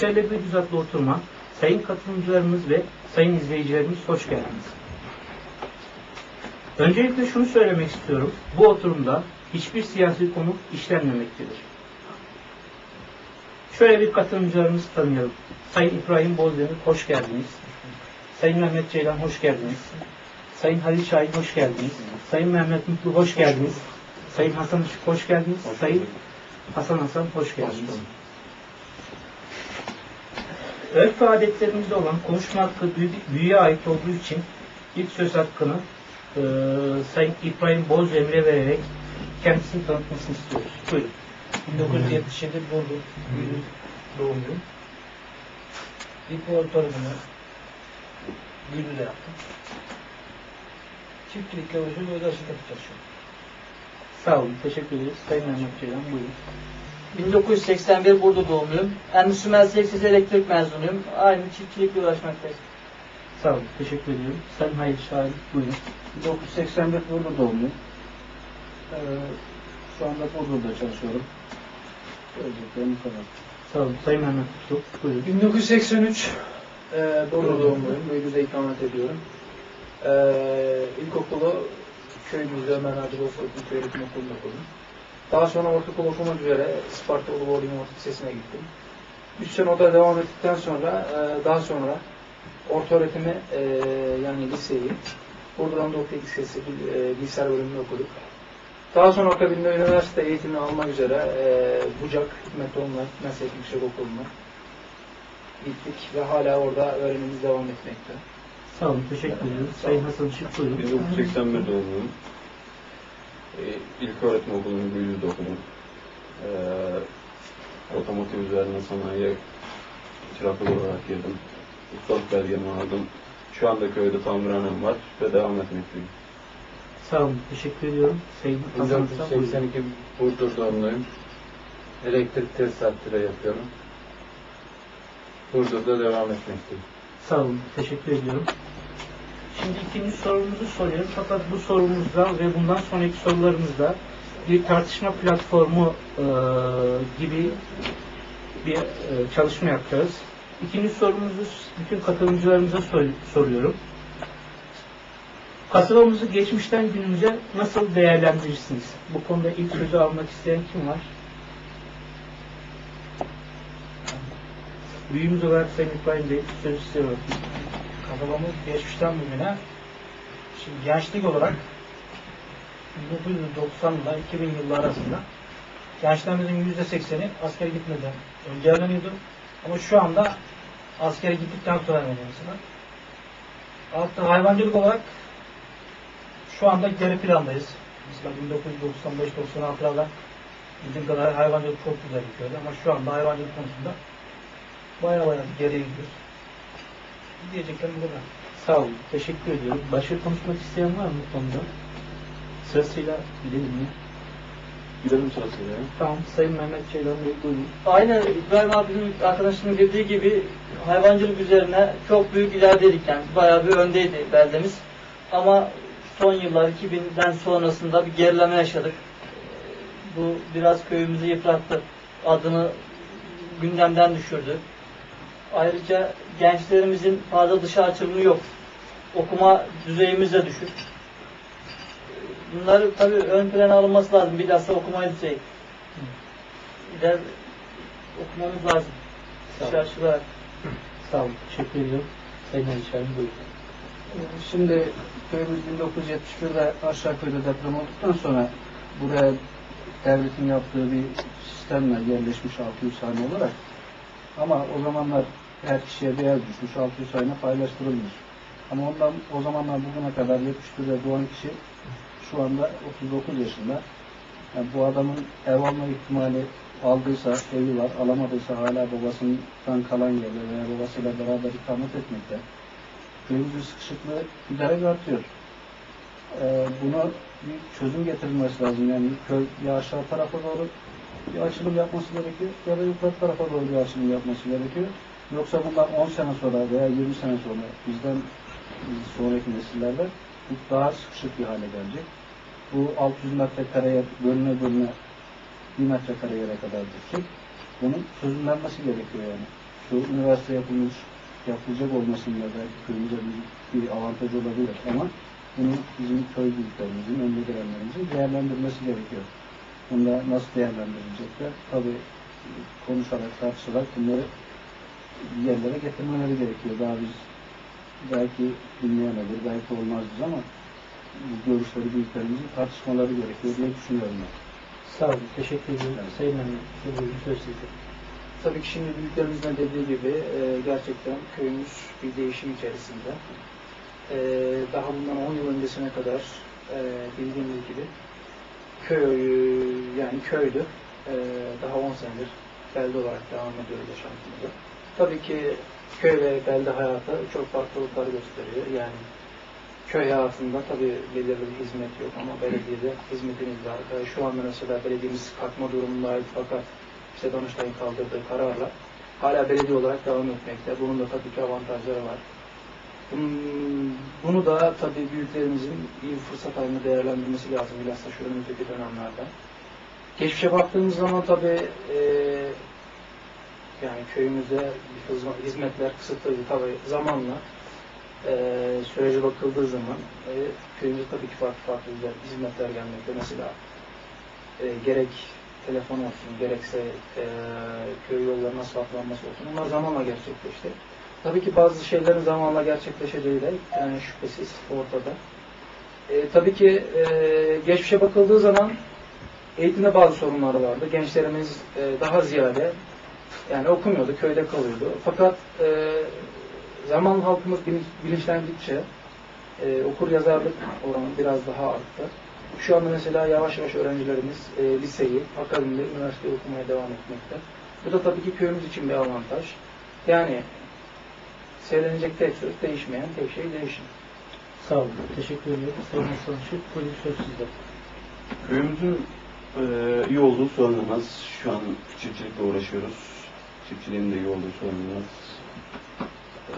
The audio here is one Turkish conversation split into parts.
Şöyle bir düzenli oturma. Sayın katılımcılarımız ve sayın izleyicilerimiz hoş geldiniz. Öncelikle şunu söylemek istiyorum. Bu oturumda hiçbir siyasi konu işlenmemektedir. Şöyle bir katılımcılarımızı tanıyalım. Sayın İbrahim Bozdemir hoş geldiniz. Sayın Mehmet Ceylan hoş geldiniz. Sayın Halil Şahin hoş geldiniz. Sayın Mehmet Mutlu hoş geldiniz. Sayın Hasan Işık hoş geldiniz. Sayın Hasan Hasan hoş geldiniz. Örf ve adetlerimizde olan konuşma hakkı büyü- büyüye ait olduğu için ilk söz hakkını e, Sayın İbrahim Bozdemir'e vererek kendisini tanıtmasını istiyoruz. Buyurun. 1977 Bolu doğumluyum. İlk ortaokulunu Büyülü'de yaptım. Çiftçilikle uğraşıyorum, özel şirkette çalışıyorum. Sağ olun. Teşekkür ederiz. Sayın Mehmet Ceylan buyurun. 1981 Burdur doğumluyum. Endüstri Meslek Elektrik mezunuyum. Aynı çiftçilikle uğraşmaktayım. Sağ olun. Teşekkür ediyorum. Sayın Hayır Şahin buyurun. 1981 Burdur doğumluyum. Ee, şu anda Burdur'da çalışıyorum. Söyleyeceklerim bu kadar. Sağ olun. Sayın Mehmet Mutlu buyurun. 1983 e, Bolu doğumluyum. Büyülü'de ikamet ediyorum. E, ilkokulu köyümüzde Ömer Hacı Bozkurt Köy Eğitim Okulu'nda okudum. Daha sonra ortaokul okumak üzere Sparta Ulu Boarding Orta Lisesi'ne gittim. 3 sene orada devam ettikten sonra e, daha sonra orta öğretimi e, yani liseyi Burdur Anadolu Teknik Lisesi e, bilgisayar bölümünü okuduk. Daha sonra akabinde üniversite eğitimini almak üzere e, Bucak Hikmet Online Meslek Yüksek Okulu'na gittik ve hala orada öğrenimimiz devam etmekte. Sağ olun. Teşekkür ediyorum. Sayın Hasan Işık buyurun. 1981 doğumluyum. Ee, ilk öğretim okulunu Büyülü'de okudum. Ee, otomotiv üzerine sanayiye çıraklık olarak girdim. Ustalık belgemi aldım. Şu anda köyde tamirhanem var ve devam etmekteyim. Sağ olun. Teşekkür ediyorum. Hasan buyurun. 1982 Burdur doğumluyum. Elektrik tesisatçılığı yapıyorum. Burdur'da devam etmekteyim. Sağ olun. Teşekkür ediyorum. Şimdi ikinci sorumuzu soruyorum. Fakat bu sorumuzda ve bundan sonraki sorularımızda bir tartışma platformu e, gibi bir e, çalışma yapacağız. İkinci sorumuzu bütün katılımcılarımıza sor- soruyorum. Kasabamızı geçmişten günümüze nasıl değerlendirirsiniz? Bu konuda ilk sözü almak isteyen kim var? Büyüğümüz olarak Sayın İbrahim Bey söz istiyorum. Kasabamız geçmişten bugüne şimdi gençlik olarak 1990 ile 2000 yılları arasında gençlerimizin %80'i askere gitmeden önce evleniyordu. Ama şu anda askere gittikten sonra evleniyor mesela. Artı hayvancılık olarak şu anda geri plandayız. Mesela 1995-96'larda bizim kadar hayvancılık çok güzel gidiyordu ama şu anda hayvancılık konusunda baya baya geriye gidiyoruz. Diyeceklerim bu kadar. Sağ olun. Teşekkür ediyorum. Başka konuşmak isteyen var mı bu konuda? Sırasıyla gidelim mi? Gidelim sırasıyla. ya. Tamam. Sayın Mehmet Ceylan Bey buyurun. Aynen İbrahim abinin arkadaşının dediği gibi hayvancılık üzerine çok büyük ilerideydik yani. Bayağı bir öndeydi beldemiz. Ama son yıllar 2000'den sonrasında bir gerileme yaşadık. Bu biraz köyümüzü yıprattı. Adını gündemden düşürdü. Ayrıca gençlerimizin fazla dışa açılımı yok. Okuma düzeyimiz de düşük. Bunları tabii ön plana alınması lazım. Bilhassa okuma düzeyi. Bir de okumamız lazım. Sağ olun. Dışa açılarak. Sağ olun. Teşekkür ediyorum. Sayın Şahin buyurun. Şimdi köyümüz 1971'de aşağı köyde deprem olduktan sonra buraya devletin yaptığı bir sistemle yerleşmiş 600 hane olarak ama o zamanlar her kişiye ev düşmüş 600 hane paylaştırılmış. Ama ondan o zamanlar bugüne kadar 71'de doğan kişi şu anda 39 yaşında. Yani bu adamın ev alma ihtimali aldıysa, evi var, alamadıysa hala babasından kalan yerde veya babasıyla beraber ikamet etmekte. Köyümüzün sıkışıklığı giderek artıyor. Ee, buna bir çözüm getirilmesi lazım. Yani köy ya aşağı tarafa doğru bir açılım yapması gerekiyor ya da yukarı tarafa doğru bir açılım yapması gerekiyor. Yoksa bunlar 10 sene sonra veya 20 sene sonra bizden sonraki nesillerde bu daha sıkışık bir hale gelecek. Bu 600 metrekareye bölüne bölüne 1 metrekare yere kadar düşecek. Bunun çözümlenmesi gerekiyor yani. şu üniversite yapılmış, yapılacak olmasında belki köyümüze bir, bir avantaj olabilir ama bunu bizim köy büyüklerimizin, önde gelenlerimizin değerlendirmesi gerekiyor. Bunda nasıl değerlendirilecekler? Tabii konuşarak, tartışarak bunları yerlere getirmeleri gerekiyor. Daha biz belki dinleyemedir, belki olmazdır ama bu görüşleri büyüklerimizin tartışmaları gerekiyor diye düşünüyorum ben. Sağ olun. Teşekkür ediyorum. Sayın Hanım, söz sizde. Tabii ki şimdi büyüklerimizin de dediği gibi e, gerçekten köyümüz bir değişim içerisinde. E, daha bundan 10 yıl öncesine kadar e, bildiğimiz gibi köy yani köydü. E, daha 10 senedir belde olarak devam ediyoruz yaşantımıza. Tabii ki köy ve belde hayatı çok farklılıklar gösteriyor. Yani köy hayatında tabii belirli bir hizmet yok ama belediyede hizmetimiz var. Şu anda mesela belediyemiz kalkma durumundaydı fakat işte Danıştay'ın kaldırdığı kararla hala belediye olarak devam etmekte. Bunun da tabii ki avantajları var. Bunu da tabii büyüklerimizin iyi fırsat haline değerlendirmesi lazım bilhassa şu önümüzdeki dönemlerde. Geçmişe baktığımız zaman tabii e, yani köyümüzde hizmetler kısıtlıydı tabii zamanla e, sürece bakıldığı zaman e, köyümüzde tabii ki farklı farklı hizmetler gelmekte. Mesela e, gerek telefon olsun, gerekse e, köy yollarının asfaltlanması olsun. Bunlar zamanla gerçekleşti. Tabii ki bazı şeylerin zamanla gerçekleşeceği de yani şüphesiz ortada. E, tabii ki e, geçmişe bakıldığı zaman eğitimde bazı sorunlar vardı. Gençlerimiz e, daha ziyade yani okumuyordu, köyde kalıyordu. Fakat e, zaman halkımız bilinç- bilinçlendikçe e, okur yazarlık oranı biraz daha arttı. Şu anda mesela yavaş yavaş öğrencilerimiz e, liseyi, akademide, üniversiteyi okumaya devam etmekte. Bu da tabii ki köyümüz için bir avantaj. Yani söylenecek tek söz değişmeyen tek şey değişim. Sağ olun. Teşekkür ediyorum. Sayın Hasan Işık, buyurun söz sizde. Köyümüzün eee, iyi olduğu söylenemez. Şu an çiftçilikle uğraşıyoruz. Çiftçiliğin de iyi olduğu söylenemez. Eee,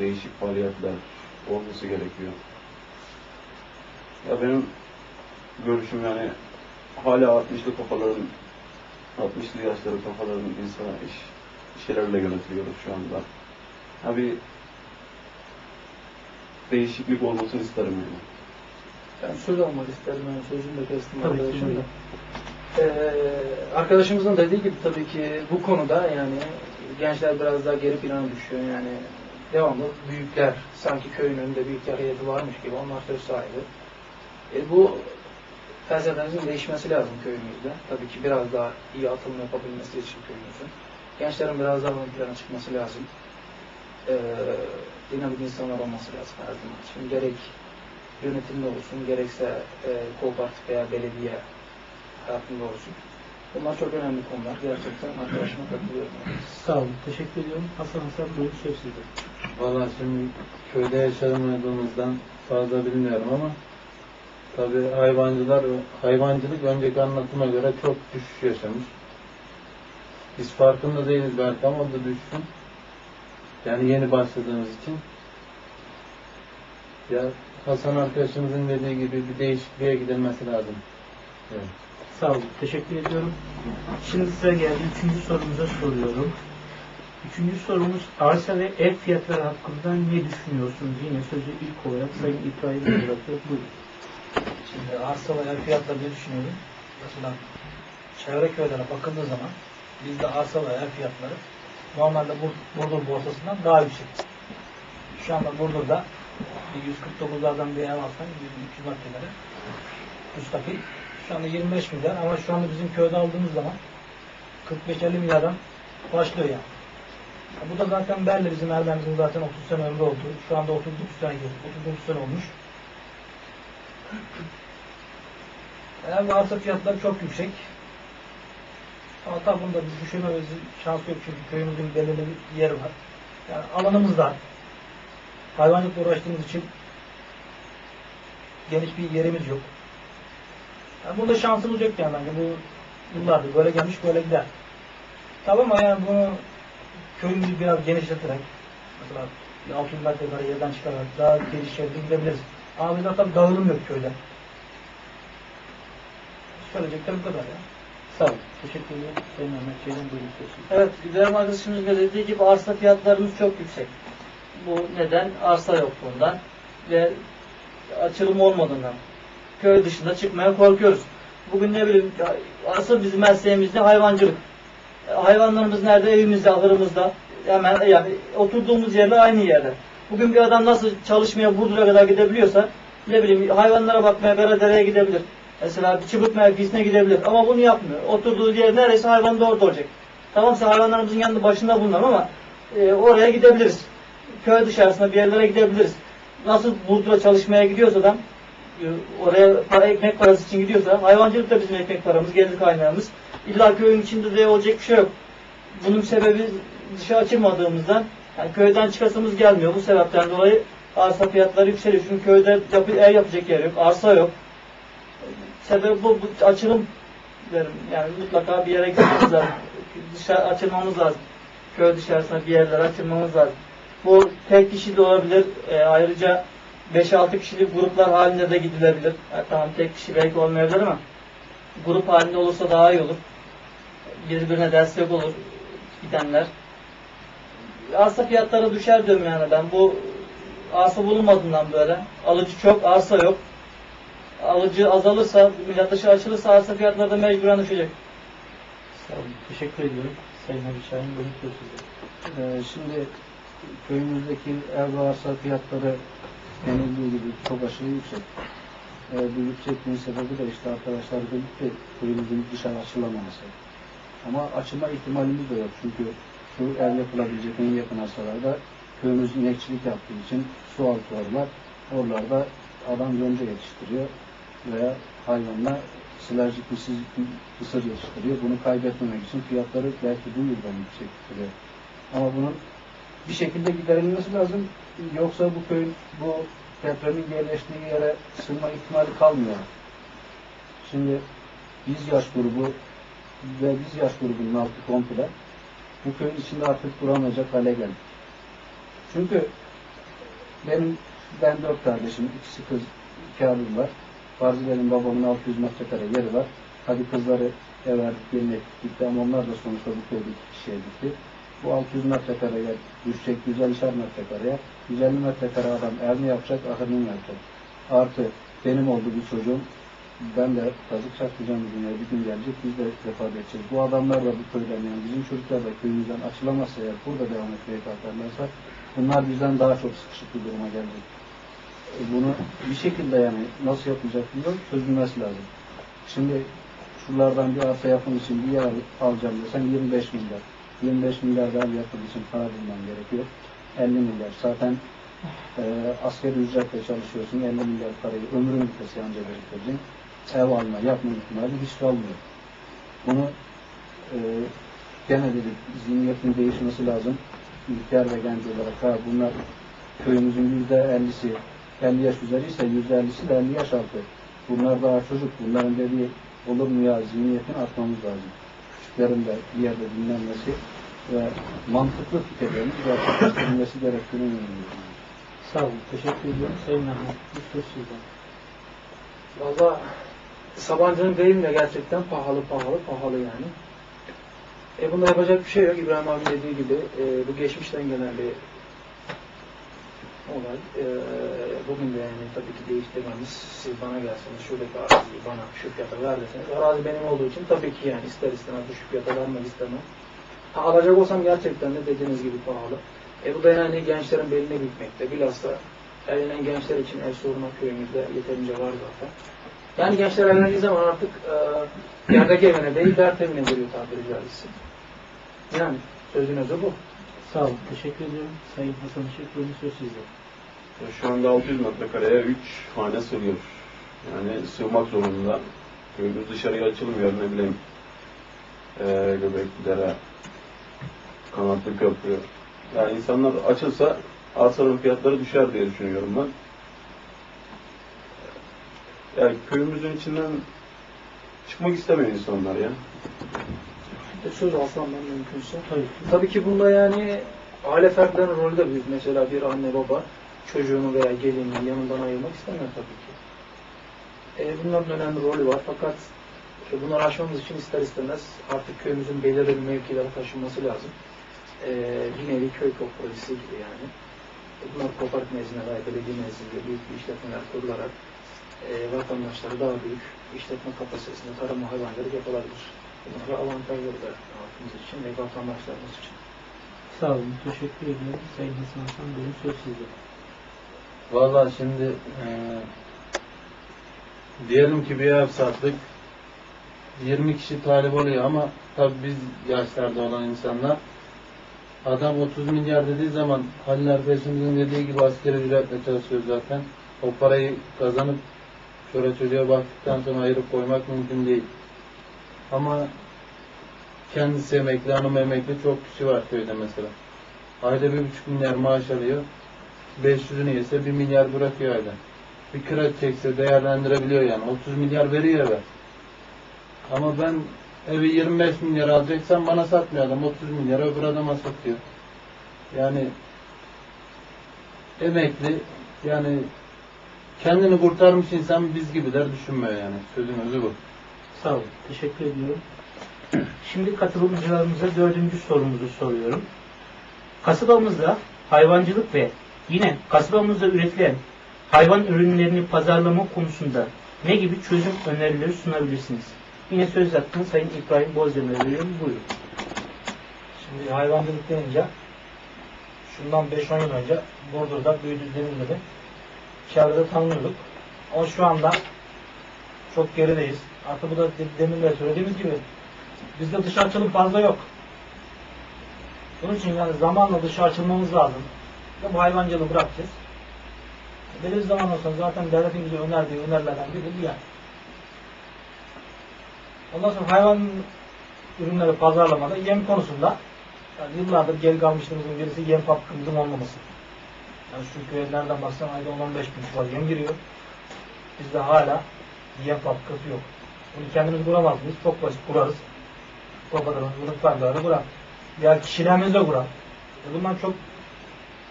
değişik faaliyetler olması gerekiyor. Ya benim görüşüm yani hala 60'lı kafaların 60'lı yaşları kafaların insana iş, işlerle yönetiliyoruz şu anda. Ya bir değişiklik olmasını isterim yani. Ben söz almak isterim. Yani sözümü de kestim Tabii ki. Ee, arkadaşımızın dediği gibi tabii ki bu konuda yani gençler biraz daha geri plana düşüyor. Yani devamlı büyükler sanki köyün önünde büyükler heyeti varmış gibi onlar söz sahibi. E, bu felsefemizin değişmesi lazım köyümüzde. Tabii ki biraz daha iyi atılım yapabilmesi için köyümüzün. Gençlerin biraz daha ön plana çıkması lazım. Ee, dinamik insanlar olması lazım her zaman. Şimdi gerek yönetimde olsun, gerekse e, kooperatif veya belediye hayatında olsun. Bunlar çok önemli konular. Gerçekten arkadaşıma katılıyorum. Sağ olun. Teşekkür ediyorum. Hasan Hasan, buyurun söz sizde. Valla şimdi köyde yaşamadığımızdan fazla bilmiyorum ama tabi hayvancılar hayvancılık önceki anlatıma göre çok düşüş yaşamış. Biz farkında değiliz belki ama o da düşsün. Yani yeni başladığımız için. Ya Hasan arkadaşımızın dediği gibi bir değişikliğe gidilmesi lazım. Evet. Sağ olun. Teşekkür ediyorum. Şimdi sıra geldi. Üçüncü sorumuza soruyorum. Üçüncü sorumuz arsa ve ev fiyatları hakkında ne düşünüyorsunuz? Yine sözü ilk olarak Sayın İbrahim bırakıyor. Buyurun. Şimdi arsa ve ev fiyatları diye düşünüyorum. Mesela çevre köylere bakıldığı zaman bizde arsa ve ev fiyatları normalde Bur- Burdur borsasından daha yüksek. Şu anda Burdur'da bir 149'lardan bir ev alsan 300 metrekare müstakil. Şu anda 25 milyar ama şu anda bizim köyde aldığımız zaman 45-50 milyardan başlıyor yani. Ya Bu da zaten belli bizim Erdem'imizin zaten 30 sene ömrü oldu. Şu anda 39 sene, 39 sene olmuş. Ve arsa fiyatları çok yüksek. Ama tabi bunda bir düşürmemizin şansı yok çünkü köyümüzün belirli bir yeri var. Yani alanımız dar. Hayvancılıkla uğraştığımız için geniş bir yerimiz yok. Yani burada şansımız yok yani bence bu yıllardır böyle gelmiş böyle gider. Tabi ama yani bunu köyümüzü biraz genişleterek mesela bir 600 metrekare yerden çıkarak daha geniş yerlere gidebiliriz. Ama bizde tabi dağılım yok köyde. Söyleyeceklerim bu kadar ya. Sağ olun. Teşekkür ederim. Sayın Mehmet Ceylan buyurun. Evet, İbrahim arkadaşımız da dediği gibi arsa fiyatlarımız çok yüksek. Bu neden? Arsa yokluğundan ve açılım olmadığından. Köy dışında çıkmaya korkuyoruz. Bugün ne bileyim, asıl bizim mesleğimiz ne? Hayvancılık. E, Hayvanlarımız nerede? Evimizde, ahırımızda. Hemen yani oturduğumuz yerde aynı yerde. Bugün bir adam nasıl çalışmaya Burdur'a kadar gidebiliyorsa ne bileyim hayvanlara bakmaya Beradere'ye gidebilir. Mesela bir çıbık mevkisine gidebilir ama bunu yapmıyor. Oturduğu yer neresi hayvan da orada olacak. Tamam sen hayvanlarımızın yanında başında bulunan ama e, oraya gidebiliriz. Köy dışarısında bir yerlere gidebiliriz. Nasıl Burdur'a çalışmaya gidiyorsa adam e, oraya para ekmek parası için gidiyorsa hayvancılık da bizim ekmek paramız, gelir kaynağımız. İlla köyün içinde de olacak bir şey yok. Bunun sebebi dışa açılmadığımızdan yani köyden çıkasımız gelmiyor. Bu sebepten dolayı arsa fiyatları yükseliyor. Çünkü köyde yapı, ev yapacak yer yok, arsa yok. Sebebi bu, bu açılım derim. Yani mutlaka bir yere gitmemiz lazım. Dışarı açılmamız lazım. Köy dışarısına bir yerlere açılmamız lazım. Bu tek kişi de olabilir. E, ayrıca 5-6 kişilik gruplar halinde de gidilebilir. Ha, tamam tek kişi belki olmayabilir ama grup halinde olursa daha iyi olur. Birbirine destek olur gidenler. Arsa fiyatları düşer diyorum yani ben. Bu arsa bulunmadığından böyle. Alıcı çok, arsa yok. Alıcı azalırsa, millet dışı açılırsa arsa fiyatları da mecburen düşecek. Sağ olun. Teşekkür ediyorum. Sayın Ali Şahin sözü. Ee, şimdi köyümüzdeki ev ve arsa fiyatları denildiği gibi çok aşırı yüksek. Ee, bu yüksekliğin sebebi de işte arkadaşlar birlikte köyümüzün dışarı açılamaması. Ama açılma ihtimalimiz de yok. Çünkü şu ev yapılabilecek en yakın arsalarda köyümüz inekçilik yaptığı için su altı oralar. Oralarda adam yonca yetiştiriyor veya hayvanla silajlık mısır, mısır yetiştiriyor. Bunu kaybetmemek için fiyatları belki bu yüzden yüksek tutuluyor. Ama bunun bir şekilde giderilmesi lazım. Yoksa bu köyün bu depremin yerleştiği yere sığınma ihtimali kalmıyor. Şimdi biz yaş grubu ve biz yaş grubunun altı komple bu köyün içinde artık duramayacak hale geldik. Çünkü benim ben dört kardeşim, ikisi kız, iki abim var. Bazı benim babamın 600 metrekare yeri var. Hadi kızları ev verdik, yerine gitti ama onlar da sonuçta bu köyde iki kişiye gitti. Bu 600 metrekareye düşecek 150'şer metrekareye. 150 metrekare adam ev yapacak, mı yapacak? Artı benim oldu bir çocuğum. Ben de kazık çarpacağım dünyaya bir gün gelecek, biz de vefat edeceğiz. Bu adamlar da bu köyden yani bizim çocuklar da köyümüzden açılamazsa eğer burada devam etmeye kalkarlarsa bunlar bizden daha çok sıkışık bir duruma gelecek. E, Bunu bir şekilde yani nasıl yapılacak bilmiyorum, çözülmesi lazım. Şimdi şuralardan bir arsa yapım için bir yer alacağım desen 25 milyar. 25 milyar daha bir yapım için para bulman gerekiyor. 50 milyar. Zaten e, asgari ücretle çalışıyorsun. 50 milyar parayı ömrün bitesi ancak biriktireceksin. Ev alma, yapma ihtimali hiç kalmıyor. Bunu e, gene dedik, zihniyetin değişmesi lazım. İhtiyar ve genç olarak ha bunlar köyümüzün yüzde ellisi 50 yaş üzeri ise yüzde ellisi de 50 yaş altı. Bunlar daha çocuk. Bunların dediği olur mu ya zihniyetin artmamız lazım. Küçüklerin de bir yerde dinlenmesi ve mantıklı fikirlerimiz gerçekleştirilmesi gerektiğini inanıyorum. Sağ olun. Teşekkür ediyorum. Sayın Mehmet bu söz sizden. Valla Sabancı'nın deyimle gerçekten pahalı pahalı pahalı yani. E bunda yapacak bir şey yok. İbrahim abi dediği gibi e, bu geçmişten gelen bir olay. E, bugün de yani tabii ki değiştirmemiz siz bana gelseniz şuradaki araziyi bana şu fiyata ver deseniz arazi benim olduğu için tabii ki yani ister istemez düşük fiyata vermek istemem. Ha, alacak olsam gerçekten de dediğiniz gibi pahalı. E bu da yani gençlerin beline bükmekte. Bilhassa evlenen gençler için ev sorunu köyümüzde yeterince var zaten. Yani gençler evlendiği zaman artık e, yerdeki evine değil dert evine geliyor tabiri caizse. Yani sözün özü bu. Sağ olun. Teşekkür ediyorum. Sayın Hasan Işık buyurun söz sizden. Ya Şu anda 600 metrekareye 3 hane sığıyor. Yani sığmak zorunda. Köyümüz dışarıya açılmıyor ne bileyim. Ee, Göbeklilere, kanatlı köprü. Yani insanlar açılsa arsanın fiyatları düşer diye düşünüyorum ben. Yani köyümüzün içinden çıkmak istemiyor insanlar ya. E, söz alsam ben mümkünse. Tabii. Tabii ki bunda yani aile fertlerinin rolü de büyük. Mesela bir anne baba çocuğunu veya gelinini yanından ayırmak istemiyor tabii ki. E, bunların önemli rolü var fakat İşte bunları aşmamız için ister istemez artık köyümüzün belirli bir mevkilere taşınması lazım. Ee, bir nevi köy kooperatifisi gibi yani. Bunlar kooperatif nezdinde veya belediye nezdinde büyük bir işletmeler kurularak e, vatandaşlara daha büyük işletme kapasitesinde tarım hayvancılık yapılabilir. Bunlara avantajları da halkımız için ve vatandaşlarımız için. Sağ olun. Teşekkür ediyorum. Sayın Hasan Hasan Bey'in söz sizde. Vallahi şimdi eee, diyelim ki bir ev sattık. 20 kişi talip oluyor ama tabii biz yaşlarda olan insanlar adam 30 milyar dediği zaman Halil arkadaşımızın dediği gibi askeri ücretle çalışıyor zaten. O parayı kazanıp şöyle çocuğa baktıktan sonra ayırıp koymak mümkün değil. Ama kendisi emekli, hanım emekli çok kişi var köyde mesela. Ayda bir buçuk milyar maaş alıyor. 500'ünü yese 1 milyar bırakıyor ayda. Bir kredi çekse değerlendirebiliyor yani. 30 milyar veriyor eve. Ama ben evi 25 milyar alacaksam bana satmıyor adam. 30 milyar öbür adama satıyor. Yani emekli yani kendini kurtarmış insan biz gibiler düşünmüyor yani. Sözün özü bu. Sağ olun. Teşekkür ediyorum. Şimdi katılımcılarımıza dördüncü sorumuzu soruyorum. Kasabamızda hayvancılık ve yine kasabamızda üretilen hayvan ürünlerini pazarlama konusunda ne gibi çözüm önerileri sunabilirsiniz? Yine söz hakkını Sayın İbrahim Bozdemir'e veriyorum. Buyurun. Şimdi hayvancılık denince şundan 5-10 yıl önce Burdur'da büyüdü denildi. Çevrede tanınıyorduk. Ama şu anda çok gerideyiz. Artık bu da de- demin de söylediğimiz gibi bizde dışa açılım fazla yok. Bunun için yani zamanla dışa açılmamız lazım. Ve bu hayvancılığı bırakacağız. Belirli zaman sonra zaten devletin bize önerdiği önerilerden biri bu yani. Ondan sonra hayvan ürünleri pazarlamada yem konusunda yani yıllardır geri kalmışlığımızın birisi yem katkımızın olmaması. Yani şu köye nereden baksan ayda 10-15 bin çuval yem giriyor. Bizde hala yem fabrikası yok. Bunu kendimiz kuramaz mıyız? Çok basit kurarız. O kadar bunu fabrikaları kurar. Ya kişilerimiz de kurar. E bundan çok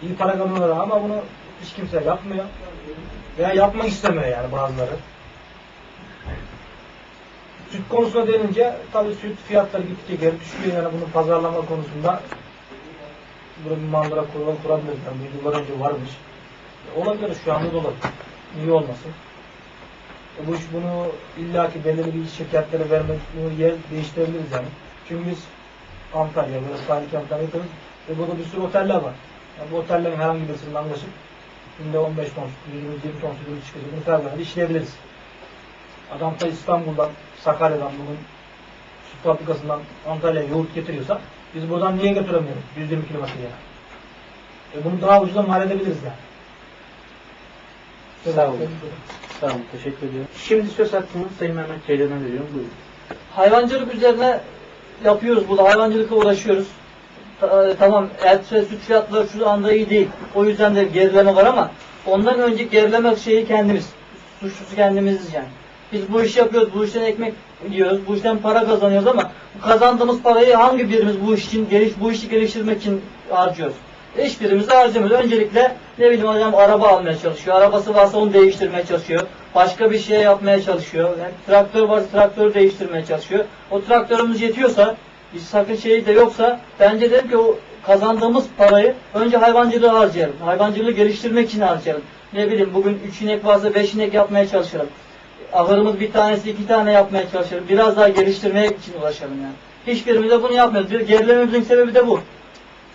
iyi para kazanıyorlar ama bunu hiç kimse yapmıyor. Veya yapmak istemiyor yani bazıları. Süt konusuna denince tabii süt fiyatları gittikçe geri düşüyor yani bunun pazarlama konusunda burada bir mandıra kurulan kurabiliriz. Yani yıllar önce varmış. E, Olabilir şu anda da olabilir. Niye olmasın? E, bu iş bunu illaki belirli bir şirketlere vermek, bunu yer değiştirebiliriz yani. Çünkü biz Antalya, böyle sahil kentlerine ve burada bir sürü oteller var. Yani bu otellerin herhangi birisinin anlaşıp günde 15 ton süt, 20 ton sütü çıkacak. Bunu fermanede işleyebiliriz. Adam da İstanbul'dan, Sakarya'dan bugün süt fabrikasından Antalya'ya yoğurt getiriyorsa biz buradan niye götüremiyoruz 120 kilometreye? E bunu daha ucuza mal edebiliriz yani. Sağ olun. Olun. Teşekkür ediyorum. Şimdi söz hakkını Sayın Mehmet Ceylan'a veriyorum. Buyurun. Hayvancılık üzerine yapıyoruz burada. Hayvancılıkla uğraşıyoruz. Ta- Tamam et ve süt fiyatları şu anda iyi değil. O yüzden de gerileme var ama ondan önce gerileme şeyi kendimiz. Suçlusu kendimiziz yani. Biz bu işi yapıyoruz. Bu işten ekmek yiyoruz. Bu işten para kazanıyoruz ama kazandığımız parayı hangi birimiz bu iş için geliş, bu işi geliştirmek için harcıyoruz? Hiçbirimizi harcamıyoruz. Öncelikle ne bileyim adam araba almaya çalışıyor. Arabası varsa onu değiştirmeye çalışıyor. Başka bir şey yapmaya çalışıyor. Yani traktör varsa traktörü değiştirmeye çalışıyor. O traktörümüz yetiyorsa, biz sakın şeyi de yoksa bence dedim ki o kazandığımız parayı önce hayvancılığı harcayalım. Hayvancılığı geliştirmek için harcayalım. Ne bileyim bugün üç inek varsa beş inek yapmaya çalışalım. Ahırımız bir tanesi iki tane yapmaya çalışalım. Biraz daha geliştirmek için uğraşalım yani. Hiçbirimiz de bunu yapmıyoruz. Bir gerilememizin sebebi de bu.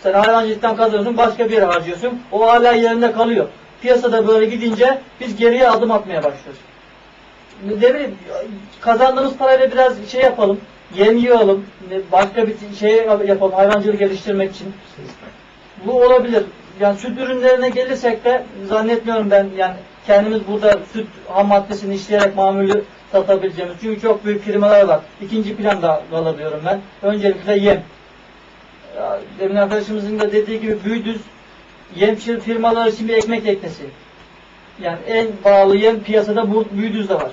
Sen hayvancılıktan kazanıyorsun, başka bir yere harcıyorsun. O hala yerinde kalıyor. Piyasada böyle gidince biz geriye adım atmaya başlıyoruz. Ne bileyim, kazandığımız parayla biraz şey yapalım, yem yiyelim, başka bir şey yapalım hayvancılık geliştirmek için. Bu olabilir. Yani süt ürünlerine gelirsek de zannetmiyorum ben yani kendimiz burada süt ham maddesini işleyerek mamulü satabileceğimiz. Çünkü çok büyük firmalar var. İkinci planda kalır diyorum ben. Öncelikle yem. Ya, Demin arkadaşımızın da dediği gibi büyüdüz yemçil firmalar için bir ekmek teknesi. Yani en pahalı yem piyasada büyüdüzde var.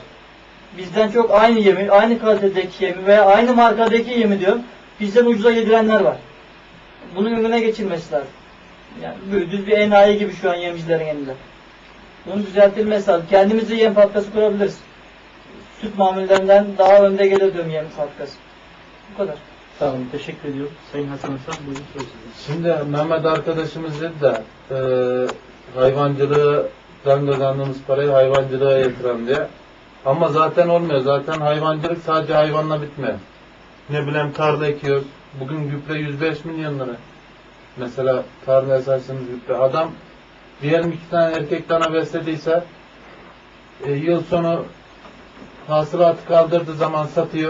Bizden çok aynı yemi, aynı kalitedeki yemi veya aynı markadaki yemi diyorum. Bizden ucuza yedirenler var. Bunun önüne geçilmesi lazım. Yani büyüdüz bir enayi gibi şu an yemcilerin elinde. Bunun düzeltilmesi lazım. Kendimize yem fabrikası kurabiliriz. süt mamullerden daha önde gelir diyorum yem fabrikası. Bu kadar. Sağ olun. Teşekkür ediyorum. Sayın Hasan Hasan buyurun söz. Şimdi Mehmet arkadaşımız dedi de e, hayvancılıktan kazandığımız parayı hayvancılığa yatıralım diye. Ama zaten olmuyor. Zaten hayvancılık sadece hayvanla bitmiyor. Ne bileyim tarla ekiyoruz. Bugün gübre 105 milyon lira. Mesela tarla esarsınız gübre. Adam diyelim iki tane erkek dana beslediyse e, yıl sonu hasılatı kaldırdığı zaman satıyor.